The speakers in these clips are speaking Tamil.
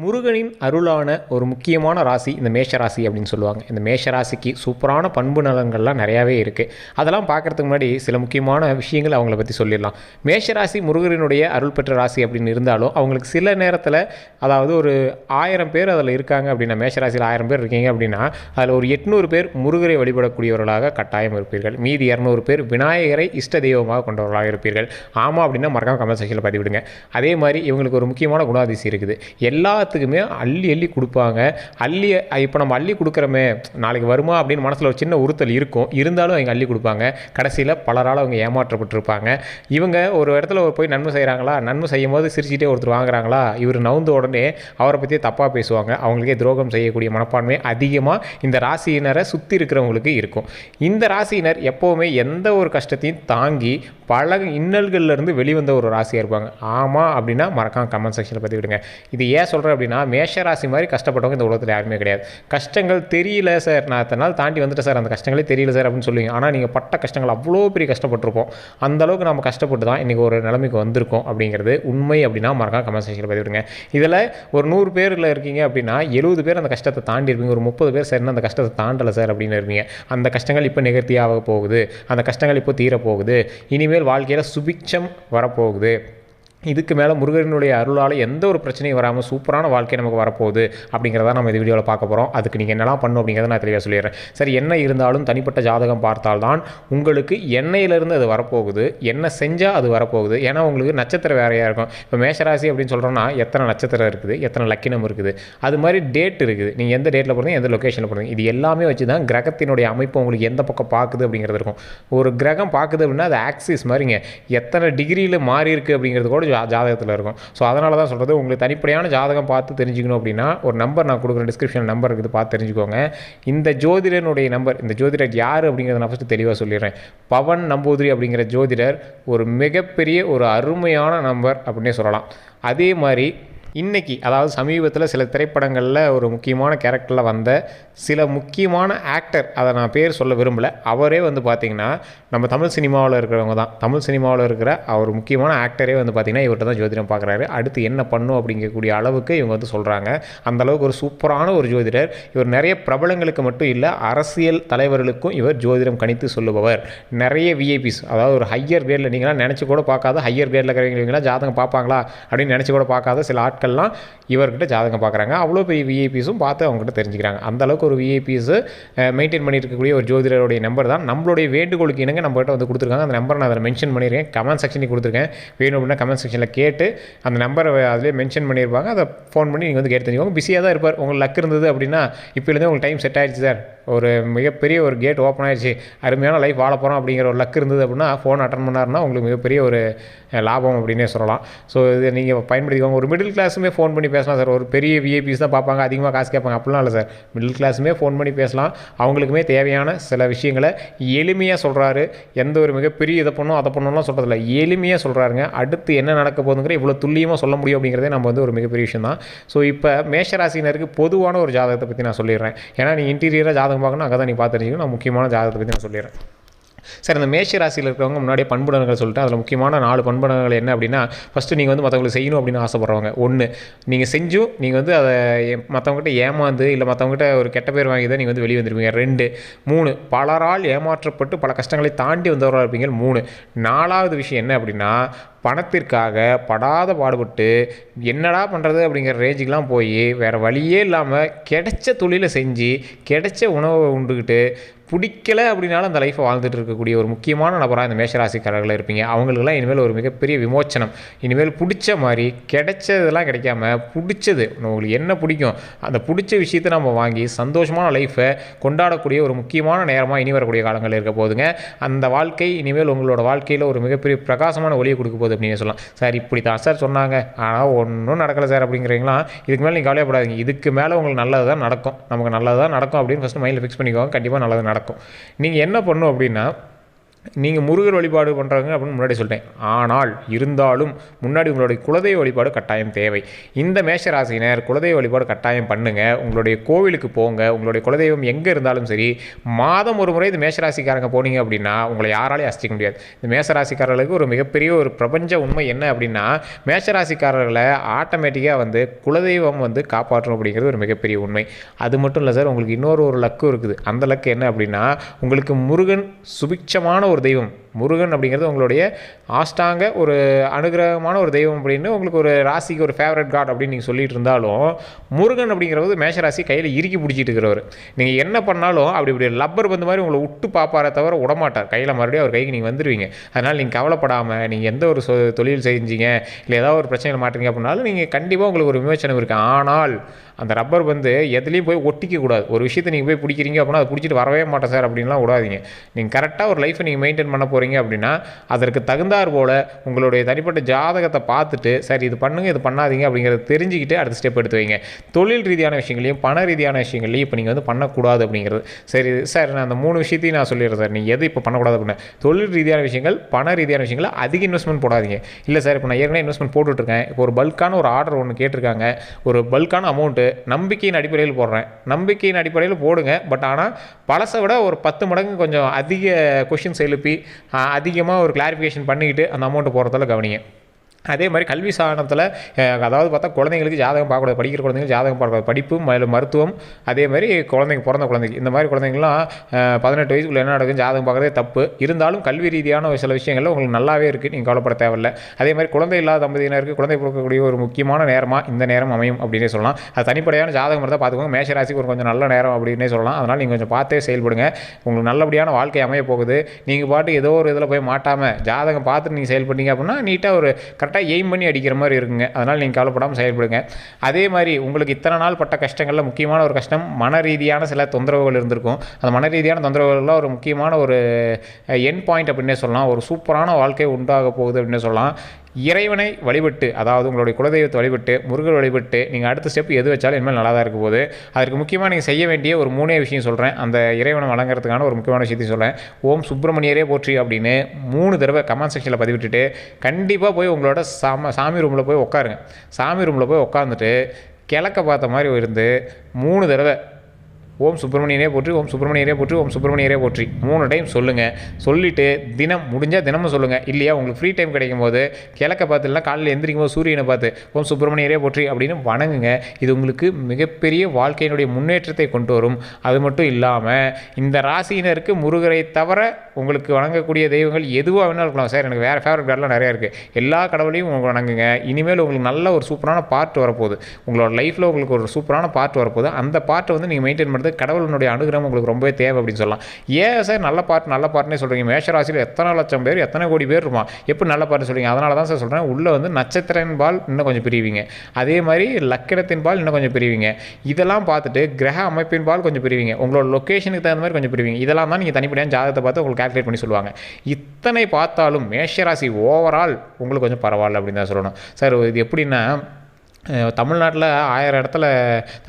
முருகனின் அருளான ஒரு முக்கியமான ராசி இந்த மேஷ ராசி அப்படின்னு சொல்லுவாங்க. இந்த மேஷ ராசிக்கு சூப்பரான பண்பு நலன்கள்லாம் நிறையாவே இருக்குது அதெல்லாம் பார்க்குறதுக்கு முன்னாடி சில முக்கியமான விஷயங்கள் அவங்கள பற்றி சொல்லிடலாம். மேஷ ராசி முருகனுடைய அருள் பெற்ற ராசி அப்படின்னு இருந்தாலும் அவங்களுக்கு சில நேரத்தில் அதாவது ஒரு ஆயிரம் பேர் அதில் இருக்காங்க அப்படின்னா மேஷ ராசியில் ஆயிரம் பேர் இருக்கீங்க அப்படின்னா அதில் ஒரு எட்நூறு பேர் முருகரை வழிபடக்கூடியவர்களாக கட்டாயம் இருப்பீர்கள். மீதி இரநூறு பேர் விநாயகரை இஷ்ட தெய்வமாக கொண்டவர்களாக இருப்பீர்கள். ஆமாம் அப்படின்னா மறக்காம கமெண்ட் செக்ஷனில் பதிவிடுங்க. அதே மாதிரி இவங்களுக்கு ஒரு முக்கியமான குணாதிசி இருக்குது. எல்லா எல்லாத்துக்குமே அள்ளி அள்ளி கொடுப்பாங்க. அள்ளி இப்போ நம்ம அள்ளி கொடுக்குறோமே நாளைக்கு வருமா அப்படின்னு மனசில் ஒரு சின்ன உறுத்தல் இருக்கும். இருந்தாலும் அவங்க அள்ளி கொடுப்பாங்க. கடைசியில் பலரால் அவங்க ஏமாற்றப்பட்டிருப்பாங்க. இவங்க ஒரு இடத்துல ஒரு போய் நன்மை செய்கிறாங்களா நன்மை செய்யும் போது சிரிச்சிட்டே ஒருத்தர் வாங்குறாங்களா? இவர் நவுந்த உடனே அவரை பற்றி தப்பாக பேசுவாங்க. அவங்களுக்கே துரோகம் செய்யக்கூடிய மனப்பான்மை அதிகமாக இந்த ராசியினரை சுற்றி இருக்கிறவங்களுக்கு இருக்கும். இந்த ராசியினர் எப்போவுமே எந்த ஒரு கஷ்டத்தையும் தாங்கி பல இன்னல்கள்லேருந்து வெளிவந்த ஒரு ராசியாக இருப்பாங்க. ஆமாம் அப்படின்னா மறக்காம கமெண்ட் செக்ஷனில் பற்றி விடுங்க இது ஏன் சொல்கிறேன் அப்படின்னா மேஷ ராசி மாதிரி கஷ்டப்பட்டவங்க இந்த உலகத்தில் யாருமே கிடையாது. கஷ்டங்கள் தெரியல சார் நான் அத்தனை நாள் தாண்டி வந்துட்டேன் சார் அந்த கஷ்டங்களே தெரியல சார் அப்படின்னு சொல்லுவீங்க. ஆனால் நீங்கள் பட்ட கஷ்டங்கள் அவ்வளோ பெரிய கஷ்டப்பட்டிருப்போம். அந்த அளவுக்கு நம்ம கஷ்டப்பட்டு தான் இன்றைக்கி ஒரு நிலைமைக்கு வந்திருக்கோம் அப்படிங்கிறது உண்மை அப்படின்னா மறக்காம கமெண்ட் செக்ஷனில் பதிவிடுங்க இதில் ஒரு நூறு பேரில் இருக்கீங்க அப்படின்னா எழுபது பேர் அந்த கஷ்டத்தை தாண்டி இருப்பீங்க. ஒரு முப்பது பேர் சரின்னு அந்த கஷ்டத்தை தாண்டலை சார் அப்படின்னு இருப்பீங்க. அந்த கஷ்டங்கள் இப்போ நிகழ்த்தியாக போகுது. அந்த கஷ்டங்கள் இப்போ தீரப்போகுது. இனிமேல் வாழ்க்கையில் சுபிக்ஷம் வரப்போகுது. இதுக்கு மேலே முருகனுடைய அருளால் எந்த ஒரு பிரச்சனையும் வராமல் சூப்பரான வாழ்க்கை நமக்கு வரப்போகுது அப்படிங்கிறத நம்ம இந்த வீடியோவில் பார்க்க போகிறோம் அதுக்கு நீங்கள் என்னெல்லாம் பண்ணணும் அப்படிங்கிறத நான் தெளிவாக சொல்லிடுறேன். சரி என்ன இருந்தாலும் தனிப்பட்ட ஜாதகம் பார்த்தால்தான் உங்களுக்கு எண்ணெயிலிருந்து அது வரப்போகுது. என்ன செஞ்சால் அது வரப்போகுது. ஏன்னா உங்களுக்கு நட்சத்திரம் வேறையாக இருக்கும். இப்போ மேஷராசி அப்படின்னு சொல்கிறோன்னா எத்தனை நட்சத்திரம் இருக்குது? எத்தனை லக்கினம் இருக்குது? அது மாதிரி டேட் இருக்குது. நீங்கள் எந்த டேட்டில் போகிறீங்க எந்த லொக்கேஷனில் போகிறீங்க இது எல்லாமே வச்சு தான் கிரகத்தினுடைய அமைப்பு உங்களுக்கு எந்த பக்கம் பார்க்குது அப்படிங்கிறது இருக்கும். ஒரு கிரகம் பார்க்குது அப்படின்னா அது ஆக்சிஸ் மாதிரிங்க. எத்தனை டிகிரியில் மாறி இருக்குது அப்படிங்கிறது கூட ஜாதகத்தில் இருக்கும். ஸோ அதனால தான் சொல்கிறது உங்களுக்கு தனிப்படையான ஜாதகம் பார்த்து தெரிஞ்சுக்கணும் அப்படின்னா ஒரு நம்பர் நான் கொடுக்குற டிஸ்கிரிப்ஷன் நம்பர் இருக்குது பார்த்து தெரிஞ்சுக்கோங்க. இந்த ஜோதிடனுடைய நம்பர் இந்த ஜோதிடர் யார் அப்படிங்கிறத நான் ஃபஸ்ட்டு தெளிவாக சொல்லிடுறேன். பவன் நம்பூதிரி அப்படிங்கிற ஜோதிடர் ஒரு மிகப்பெரிய ஒரு அருமையான நம்பர் அப்படின்னே சொல்லலாம். அதே மாதிரி இன்றைக்கி அதாவது சமீபத்தில் சில திரைப்படங்களில் ஒரு முக்கியமான கேரக்டரில் வந்த சில முக்கியமான ஆக்டர் அதை நான் பேர் சொல்ல விரும்பலை. அவரே வந்து பார்த்திங்கன்னா நம்ம தமிழ் சினிமாவில் இருக்கிறவங்க தான். தமிழ் சினிமாவில் இருக்கிற அவர் முக்கியமான ஆக்டரே வந்து பார்த்திங்கன்னா இவர்கிட்ட தான் ஜோதிடம் பார்க்குறாரு அடுத்து என்ன பண்ணும் அப்படிங்கக்கூடிய அளவுக்கு இவங்க வந்து சொல்கிறாங்க அந்த அளவுக்கு ஒரு சூப்பரான ஒரு ஜோதிடர். இவர் நிறைய பிரபலங்களுக்கு மட்டும் இல்லை அரசியல் தலைவர்களுக்கும் இவர் ஜோதிடம் கணித்து சொல்லுபவர். நிறைய விஐபிஸ் அதாவது ஒரு ஹையர் கிரேடில் நீங்களாம் நினச்சி கூட பார்க்காத ஹையர் கிரேடில் இருக்கிறவங்களா ஜாதகம் பார்ப்பாங்களா அப்படின்னு நினச்சி கூட பார்க்காத சில ஆட்கள்லாம் இவர்கிட்ட ஜாதகம் பார்க்குறாங்க. அவ்வளோ பெரிய விஐபிஸும் பார்த்து அவங்ககிட்ட தெரிஞ்சுக்கிறாங்க. அந்த அளவுக்கு ஒரு விஐபிஸு மெயின்டைன் பண்ணியிருக்கக்கூடிய ஒரு ஜோதிடருடைய நம்பர் தான். நம்மளுடைய வேண்டுகோளுக்கு இணங்க நம்மகிட்ட வந்து கொடுத்துருக்காங்க. அந்த நம்பரை நான் அதில் மென்ஷன் பண்ணியிருக்கேன். கமெண்ட் செக்ஷனுக்கு கொடுத்துருக்கேன். வேணும் அப்படின்னா கமெண்ட் செக்ஷனில் கேட்டு அந்த நம்பரை அதிலே மென்ஷன் பண்ணியிருப்பாங்க. அதை ஃபோன் பண்ணி நீங்கள் வந்து கேட்டு தெரிஞ்சுக்கோங்க. பிஸியாக தான் இருப்பார். உங்களுக்கு லக் இருந்தது அப்படின்னா இப்போலேருந்து உங்களுக்கு டைம் செட் ஆயிடுச்சு சார் ஒரு மிகப்பெரிய ஒரு கேட் ஓப்பன் ஆயிடுச்சு. அருமையான லைஃப் வாழ போகிறோம் அப்படிங்கிற ஒரு லக் இருந்தது அப்படின்னா ஃபோன் அட்டன் பண்ணாருன்னா உங்களுக்கு மிகப்பெரிய ஒரு லாபம் அப்படின்னே சொல்லலாம். ஸோ இது நீங்கள் பயன்படுத்திக்கோங்க. ஒரு மிடில் கிளாஸுமே ஃபோன் பண்ணி பேசலாம் சார் ஒரு பெரிய விஐபிஸ் தான் பார்ப்பாங்க அதிகமாக காசு கேட்பாங்க. அப்படிலாம் இல்லை சார் மிடில் கிளாஸுமே ஃபோன் பண்ணி பேசலாம். அவங்களுக்குமே தேவையான சில விஷயங்களை எளிமையாக சொல்கிறாரு எந்த ஒரு மிகப்பெரிய இதை பண்ணும் அதை பண்ணணும்லாம் சொல்கிறதில்ல எளிமையாக சொல்கிறாருங்க அடுத்து என்ன நடக்க போகுதுங்கிற இவ்வளோ துல்லியமாக சொல்ல முடியும் அப்படிங்கிறதே நம்ம வந்து ஒரு மிகப்பெரிய விஷயம் தான் ஸோ இப்போ மேஷராசினருக்கு பொதுவான ஒரு ஜாதகத்தை பற்றி நான் சொல்லிடுறேன். ஏன்னா நீ இன்டீரியராக ஜாதகம் பார்க்கணும் அங்கே தான் நீ பார்த்து நான் முக்கியமான ஜாதகத்தை பற்றி நான் சொல்லிடுறேன். சார் இந்த மேஷ ராசியில் இருக்கிறவங்க முன்னாடியே பண்புடன்கள் சொல்லிட்டு அதில் முக்கியமான நாலு பண்புடன்கள் என்ன அப்படின்னா ஃபஸ்ட்டு நீங்கள் வந்து மற்றவங்களுக்கு செய்யணும் அப்படின்னு ஆசைப்படுறவங்க. ஒன்று நீங்கள் செஞ்சும் நீங்கள் வந்து அதை மற்றவங்ககிட்ட ஏமாந்து இல்லை மற்றவங்ககிட்ட ஒரு கெட்ட பேர் வாங்கி தான் நீங்கள் வந்து வெளியே வந்துருப்பீங்க. ரெண்டு மூணு பலரால் ஏமாற்றப்பட்டு பல கஷ்டங்களை தாண்டி வந்தவராக இருப்பீங்க. மூணு நாலாவது விஷயம் என்ன அப்படின்னா பணத்திற்காக படாத பாடுபட்டு என்னடா பண்ணுறது அப்படிங்கிற ரேஞ்சுக்கெலாம் போய் வேறு வழியே இல்லாமல் கிடைச்ச தொழிலை செஞ்சு கிடைச்ச உணவை உண்டுக்கிட்டு பிடிக்கல அப்படின்னாலும் அந்த லைஃப்பை வாழ்ந்துட்டு இருக்கக்கூடிய ஒரு முக்கியமான நபராக இந்த மேஷராசிக்காரர்கள் இருப்பீங்க. அவங்களுக்கெல்லாம் இனிமேல் ஒரு மிகப்பெரிய விமோச்சனம். இனிமேல் பிடிச்ச மாதிரி கிடைச்சதெல்லாம் கிடைக்காம பிடிச்சது உங்களுக்கு என்ன பிடிக்கும் அந்த பிடிச்ச விஷயத்தை நம்ம வாங்கி சந்தோஷமான லைஃப்பை கொண்டாடக்கூடிய ஒரு முக்கியமான நேரமாக இனி வரக்கூடிய காலங்கள் இருக்க போதுங்க அந்த வாழ்க்கை இனிமேல் உங்களோட வாழ்க்கையில் ஒரு மிகப்பெரிய பிரகாசமான ஒளியை கொடுக்க போகுது. அப்படின்னு சொல்லலாம். சார் இப்படி தான் சார் சொன்னாங்க. ஆனால் ஒன்றும் நடக்கலை சார் அப்படிங்கிறீங்களா? இதுக்கு மேலே நீங்கள் கவலையப்படாதீங்க இதுக்கு மேலே உங்களுக்கு நல்லது தான் நடக்கும். நமக்கு நல்லது தான் நடக்கும் அப்படின்னு ஃபஸ்ட்டு மைண்டில் ஃபிக்ஸ் பண்ணிக்கோங்க. கண்டிப்பாக நல்லது நடக்கும். நீங்கள் என்ன பண்ணும் அப்படின்னா நீங்கள் முருகர் வழிபாடு பண்ணுறவங்க அப்படின்னு முன்னாடி சொல்லிட்டேன். ஆனால் இருந்தாலும் முன்னாடி உங்களுடைய குலதெய்வ வழிபாடு கட்டாயம் தேவை. இந்த மேஷராசினர் குலதெய்வ வழிபாடு கட்டாயம் பண்ணுங்கள் உங்களுடைய கோவிலுக்கு போங்க. உங்களுடைய குலதெய்வம் எங்கே இருந்தாலும் சரி மாதம் ஒரு முறை இந்த மேஷராசிக்காரங்க போனீங்க அப்படின்னா உங்களை யாராலையும் அசிக்க முடியாது. இந்த மேஷராசிக்காரர்களுக்கு ஒரு மிகப்பெரிய ஒரு பிரபஞ்ச உண்மை என்ன அப்படின்னா மேஷராசிக்காரர்களை ஆட்டோமேட்டிக்காக வந்து குலதெய்வம் வந்து காப்பாற்றணும் அப்படிங்கிறது ஒரு மிகப்பெரிய உண்மை. அது மட்டும் இல்லை சார் உங்களுக்கு இன்னொரு ஒரு லக்கு இருக்குது. அந்த லக்கு என்ன அப்படின்னா உங்களுக்கு முருகன் சுபிட்சமான ஒரு தெய்வம் முருகன் அப்படிங்கிறது உங்களுடைய ஆஸ்டாங்க ஒரு அனுகிரகமான ஒரு தெய்வம் அப்படின்னு உங்களுக்கு ஒரு ராசிக்கு ஒரு ஃபேவரட் காட் அப்படின்னு நீங்கள் சொல்லிட்டு இருந்தாலும் முருகன் அப்படிங்கிறது மேஷராசி கையில் இறுக்கி பிடிச்சிட்டு இருக்கிறவர். நீங்கள் என்ன பண்ணாலும் அப்படி இப்படி லப்பர் பந்து மாதிரி உங்களை விட்டு பார்ப்பாரே தவிர விடமாட்டார். கையில் மறுபடியும் அவர் கைக்கு நீங்கள் வந்துடுவீங்க அதனால் நீங்கள் கவலைப்படாமல் நீங்கள் எந்த ஒரு சொ தொழில் செஞ்சீங்க இல்லை ஏதாவது ஒரு பிரச்சனையில் மாட்டுறீங்க அப்படின்னாலும் நீங்கள் கண்டிப்பாக உங்களுக்கு ஒரு விமோச்சனம் இருக்குது ஆனால் அந்த ரப்பர் பந்து எதுலேயும் போய் ஒட்டிக்க கூடாது. ஒரு விஷயத்தை நீங்கள் போய் பிடிக்கிறீங்க அப்படின்னா அதை பிடிச்சிட்டு வரவே மாட்டேன் சார் அப்படின்லாம் விடாதீங்க. நீங்கள் கரெக்டாக ஒரு லைஃப்பை நீங்கள் மெயின்டைன் பண்ண போகிறீங்க அப்படின்னா அதற்கு தகுந்தாற் போல் உங்களுடைய தனிப்பட்ட ஜாதகத்தை பார்த்துட்டு சரி இது பண்ணுங்க இது பண்ணாதீங்க அப்படிங்கிறத தெரிஞ்சுக்கிட்டு அடுத்த ஸ்டெப் எடுத்து வைங்க. தொழில் ரீதியான விஷயங்களையும் பண ரீதியான விஷயங்களையும் இப்போ நீங்கள் வந்து பண்ணக்கூடாது அப்படிங்கிறது. சரி சார் நான் அந்த மூணு விஷயத்தையும் நான் சொல்லிடுறேன் சார். நீங்கள் எது இப்போ பண்ணக்கூடாது அப்படின்னா தொழில் ரீதியான விஷயங்கள் பண ரீதியான விஷயங்களை அதிக இன்வெஸ்ட்மெண்ட் போடாதீங்க. இல்லை சார் இப்போ நான் ஏற்கனவே இன்வெஸ்ட்மெண்ட் போட்டுட்ருக்கேன். இப்போ ஒரு பல்கான ஒரு ஆர்டர் ஒன்று கேட்டிருக்காங்க. ஒரு பல்கான அமௌண்ட்டு நம்பிக்கையின் அடிப்படையில் போடுறேன். நம்பிக்கையின் அடிப்படையில் போடுங்க. பட் ஆனால் பழசை விட ஒரு பத்து மடங்கு கொஞ்சம் அதிக கொஷின்ஸ் எழுப்பி அதிகமாக ஒரு கிளாரிஃபிகேஷன் பண்ணிக்கிட்டு அந்த அமௌண்ட்டு போகிறதால கவனிங்க. அதே மாதிரி கல்வி சாதனத்தில் அதாவது பார்த்தா குழந்தைங்களுக்கு ஜாதகம் பார்க்கக்கூடாது படிக்கிற குழந்தைங்களுக்கு ஜாதகம் பார்க்கக்கூடாது. படிப்பு மேலும் மருத்துவம் அதே மாதிரி குழந்தைங்க பிறந்த குழந்தைங்க. இந்த மாதிரி குழந்தைங்களாம் பதினெட்டு வயசுக்குள்ள என்ன நடக்கும் ஜாதகம் பார்க்குறதே தப்பு. இருந்தாலும் கல்வி ரீதியான ஒரு சில விஷயங்கள்ல உங்களுக்கு நல்லாவே இருக்குது நீங்கள் கவலைப்பட தேவையில்ல. அதே மாதிரி குழந்தை இல்லாத தம்பதியினருக்கு குழந்தை பிறக்கக்கூடிய ஒரு முக்கியமான நேரமாக இந்த நேரம் அமையும் அப்படின்னே சொல்லலாம். அது தனிப்படையான ஜாதகம் இருந்தால் பார்த்துக்கோங்க. மேஷராசிக்கு ஒரு கொஞ்சம் நல்ல நேரம் அப்படின்னே சொல்லலாம். அதனால் நீங்கள் கொஞ்சம் பார்த்தே செயல்படுங்க. உங்களுக்கு நல்லபடியான வாழ்க்கை அமைய போகுது நீங்கள் பாட்டு ஏதோ ஒரு இதில் போய் மாட்டாமல் ஜாதகம் பார்த்துட்டு நீங்கள் செயல்பட்டீங்க அப்படின்னா நீட்டாக ஒரு கரெக்ட் கரெக்டாக எய்ம் பண்ணி அடிக்கிற மாதிரி இருக்குங்க. அதனால் நீங்கள் கவலைப்படாமல் செயல்படுங்க. அதே மாதிரி உங்களுக்கு இத்தனை நாள் பட்ட கஷ்டங்களில் முக்கியமான ஒரு கஷ்டம் மன ரீதியான சில தொந்தரவுகள் இருந்திருக்கும். அந்த மன ரீதியான தொந்தரவுகள்லாம் ஒரு முக்கியமான ஒரு என் பாயிண்ட் அப்படின்னே சொல்லலாம். ஒரு சூப்பரான வாழ்க்கை உண்டாக போகுது அப்படின்னே சொல்லலாம். இறைவனை வழிபட்டு அதாவது உங்களுடைய குலதெய்வத்தை வழிபட்டு முருகர் வழிபட்டு நீங்கள் அடுத்த ஸ்டெப் எது வச்சாலும் இனிமேல் நல்லா தான் இருக்க போகுது. அதற்கு முக்கியமாக நீங்கள் செய்ய வேண்டிய ஒரு மூணே விஷயம் சொல்கிறேன் அந்த இறைவனை வழங்குறதுக்கான ஒரு முக்கியமான விஷயத்தையும் சொல்கிறேன் ஓம் சுப்பிரமணியரே போற்றி அப்படின்னு மூணு தடவை கமெண்ட் செக்ஷனில் பதிவிட்டுட்டு கண்டிப்பாக போய் உங்களோட சாம சாமி ரூமில் போய் உட்காருங்க சாமி ரூமில் போய் உட்காந்துட்டு கிழக்க பார்த்த மாதிரி இருந்து மூணு தடவை ஓம் சுப்பிரமணியரே போற்றி ஓம் சுப்பிரமணியரே போற்றி ஓம் சுப்பிரமணியரே போற்றி. மூணு டைம் சொல்லுங்கள் சொல்லிவிட்டு தினம் முடிஞ்சால் தினமும் சொல்லுங்கள் இல்லையா? உங்களுக்கு ஃப்ரீ டைம் கிடைக்கும் போது கிழக்க பார்த்துலாம் காலையில் எந்திரிக்கும் போது சூரியனை பார்த்து ஓம் சுப்பிரமணியரே போற்றி அப்படின்னு வணங்குங்க. இது உங்களுக்கு மிகப்பெரிய வாழ்க்கையினுடைய முன்னேற்றத்தை கொண்டு வரும். அது மட்டும் இல்லாமல் இந்த ராசியினருக்கு முருகரை தவிர உங்களுக்கு வணங்கக்கூடிய தெய்வங்கள் எதுவாக வேணாலும் இருக்கலாம். சார் எனக்கு வேறு ஃபேவரட் கார்டெலாம் நிறையா இருக்குது எல்லா கடவுளையும் உங்களுக்கு வணங்குங்க. இனிமேல் உங்களுக்கு நல்ல ஒரு சூப்பரான பார்ட் வரப்போகுது. உங்களோட லைஃப்பில் உங்களுக்கு ஒரு சூப்பரான பார்ட் வரப்போகுது. அந்த பார்ட்டை வந்து நீங்கள் மெயின்டைன் பண்ணுறது கடவுளினுடைய அனுகிரகம் உங்களுக்கு ரொம்பவே தேவை அப்படின்னு சொல்லலாம். ஏன் சார் நல்ல பார்ட் நல்ல பார்ட்னே சொல்கிறீங்க மேஷராசியில் எத்தனை லட்சம் பேர் எத்தனை கோடி பேர் இருப்பான்? எப்படி நல்ல பாட்டுன்னு சொல்கிறீங்க அதனால தான் சார் சொல்கிறேன் உள்ளே வந்து நட்சத்திரன் பால் இன்னும் கொஞ்சம் பிரிவிங்க. அதே மாதிரி லக்கணத்தின் பால் இன்னும் கொஞ்சம் பிரிவிங்க. இதெல்லாம் பார்த்துட்டு கிரக அமைப்பின் பால் கொஞ்சம் பிரிவிங்க. உங்களோட லொக்கேஷனுக்கு தகுந்த மாதிரி கொஞ்சம் பிரிவிங்க. இதெல்லாம் தான் நீங்கள் தனிப்படியான ஜாதகத்தை பார்த்து உங்களுக்கு கால்குலேட் பண்ணி சொல்லுவாங்க. இத்தனை பார்த்தாலும் மேஷராசி ஓவரால் உங்களுக்கு கொஞ்சம் பரவாயில்ல அப்படின்னு தான் சொல்லணும். சார் இது எப்படின்னா தமிழ்நாட்டில் ஆயிரம் இடத்துல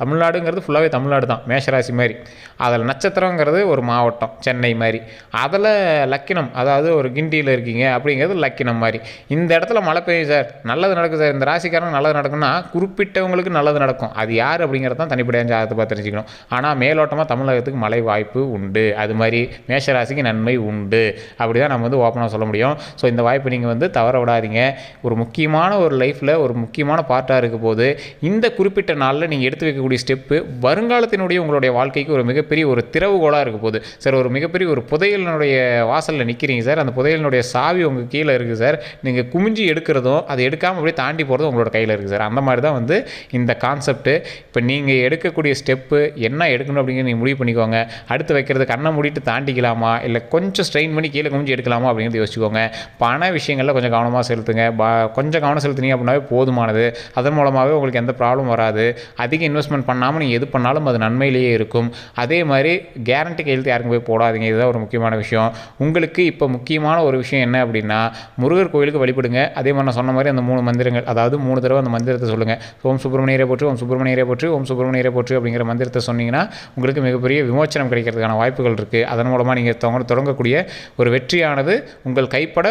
தமிழ்நாடுங்கிறது ஃபுல்லாகவே தமிழ்நாடு தான் மேஷராசி மாதிரி. அதில் நட்சத்திரங்கிறது ஒரு மாவட்டம் சென்னை மாதிரி. அதில் லக்கினம் அதாவது ஒரு கிண்டியில் இருக்கீங்க அப்படிங்கிறது லக்கினம் மாதிரி. இந்த இடத்துல மழை பெய்யும் சார். நல்லது நடக்கும் சார். இந்த ராசிக்காரங்க நல்லது நடக்கும்னா குறிப்பிட்டவங்களுக்கு நல்லது நடக்கும். அது யார் அப்படிங்கிறது தான் தனிப்படையாக ஜாதகத்தை பார்த்து தெரிஞ்சுக்கணும். ஆனால் மேலோட்டமாக தமிழகத்துக்கு மழை வாய்ப்பு உண்டு. அது மாதிரி மேஷராசிக்கு நன்மை உண்டு. அப்படி தான் நம்ம வந்து ஓப்பனாக சொல்ல முடியும். ஸோ இந்த வாய்ப்பை நீங்கள் வந்து தவற விடாதீங்க. ஒரு முக்கியமான ஒரு லைஃப்பில் ஒரு முக்கியமான பார்ட்டாக இருக்க போது இந்த குறிப்பிட்ட நாளில் நீங்கள் எடுத்து வைக்கக்கூடிய ஸ்டெப்பு வருங்காலத்தினுடைய உங்களுடைய வாழ்க்கைக்கு ஒரு மிகப்பெரிய ஒரு திறவுகோலாக இருக்க போகுது. சார் ஒரு மிகப்பெரிய ஒரு புதையலினுடைய வாசலில் நிற்கிறீங்க சார். அந்த புதையலினுடைய சாவி உங்கள் கீழே இருக்குது சார். நீங்கள் குமிஞ்சி எடுக்கிறதும் அதை எடுக்காமல் அப்படியே தாண்டி போகிறதும் உங்களோட கையில் இருக்குது சார். அந்த மாதிரி தான் வந்து இந்த கான்செப்ட்டு இப்போ நீங்கள் எடுக்கக்கூடிய ஸ்டெப்பு என்ன எடுக்கணும் அப்படிங்கிறது நீங்கள் முடிவு பண்ணிக்கோங்க. அடுத்து வைக்கிறது கண்ணை மூடிட்டு தாண்டிக்கலாமா? இல்லை கொஞ்சம் ஸ்ட்ரெயின் பண்ணி கீழே குமிஞ்சு எடுக்கலாமா அப்படிங்கிறது யோசிச்சுக்கோங்க. பண விஷயங்களில் கொஞ்சம் கவனமாக செலுத்துங்க. ப- கொஞ்சம் கவனம் செலுத்துனீங்க அப்படின்னாவே போதுமானது. அதன் மூலமாகவே உங்களுக்கு எந்த ப்ராப்ளம் வராது. அதிக இன்வெஸ்ட்மெண்ட் பண்ணாமல் நீங்கள் எது பண்ணாலும் அது நன்மையிலேயே இருக்கும். அதே அதே மாதிரி கேரண்டி கையெழுத்து யாருக்கும் போய் போடாதீங்க. இதுதான் ஒரு முக்கியமான விஷயம். உங்களுக்கு இப்போ முக்கியமான ஒரு விஷயம் என்ன அப்படின்னா முருகர் கோயிலுக்கு வழிபடுங்க. அதே மாதிரி நான் சொன்ன மாதிரி அந்த மூணு மந்திரங்கள் அதாவது மூணு தடவை அந்த மந்திரத்தை சொல்லுங்கள் ஓம் சுப்பிரமணியரை போற்று ஓம் சுப்பிரமணியரை போற்று ஓம் சுப்பிரமணியரை போற்று அப்படிங்கிற மந்திரத்தை சொன்னீங்கன்னா உங்களுக்கு மிகப்பெரிய விமோச்சனம் கிடைக்கிறதுக்கான வாய்ப்புகள் இருக்குது அதன் மூலமாக நீங்கள் தொங்க தொடங்கக்கூடிய ஒரு வெற்றியானது உங்கள் கைப்பட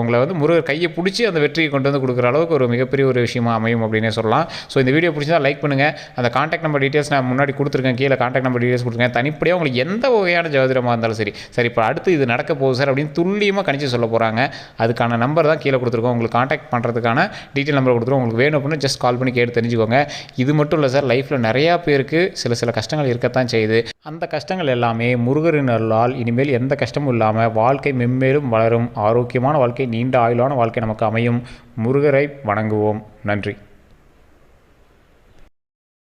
உங்களை வந்து முருகர் கையை பிடிச்சி அந்த வெற்றியை கொண்டு வந்து கொடுக்குற அளவுக்கு ஒரு மிகப்பெரிய ஒரு விஷயமா அமையும் அப்படின்னே சொல்லலாம். ஸோ இந்த வீடியோ பிடிச்சா லைக் பண்ணுங்கள் அந்த காண்டாக்ட் நம்பர் டீட்டெயில்ஸ் நான் முன்னாடி கொடுத்துருக்கேன். கீழே காண்டாக்ட் நம்பர் டீட்டெயில்ஸ் கொடுத்துருக்கேன் தனிப்படியாக உங்களுக்கு எந்த வகையான ஜோதிடமாக இருந்தாலும் சரி சரி இப்போ அடுத்து இது நடக்க போகுது சார் அப்படின்னு துல்லியமாக கணிச்சு சொல்ல போகிறாங்க அதுக்கான நம்பர் தான் கீழே கொடுத்துருக்கோம். உங்களுக்கு காண்டாக்ட் பண்ணுறதுக்கான டீட்டெயில் நம்பர் கொடுத்துருவோம் உங்களுக்கு வேணும் அப்படின்னு ஜஸ்ட் கால் பண்ணி கேட்டு தெரிஞ்சுக்கோங்க. இது மட்டும் இல்லை சார் லைஃப்பில் நிறையா பேருக்கு சில சில கஷ்டங்கள் இருக்கத்தான் செய்யுது. அந்த கஷ்டங்கள் எல்லாமே முருகரின் அருளால் இனிமேல் எந்த கஷ்டமும் இல்லாமல் வாழ்க்கை மென்மேலும் வளரும். ஆரோக்கியமான வாழ்க்கை நீண்ட ஆயுளான வாழ்க்கை நமக்கு அமையும். முருகரை வணங்குவோம். நன்றி.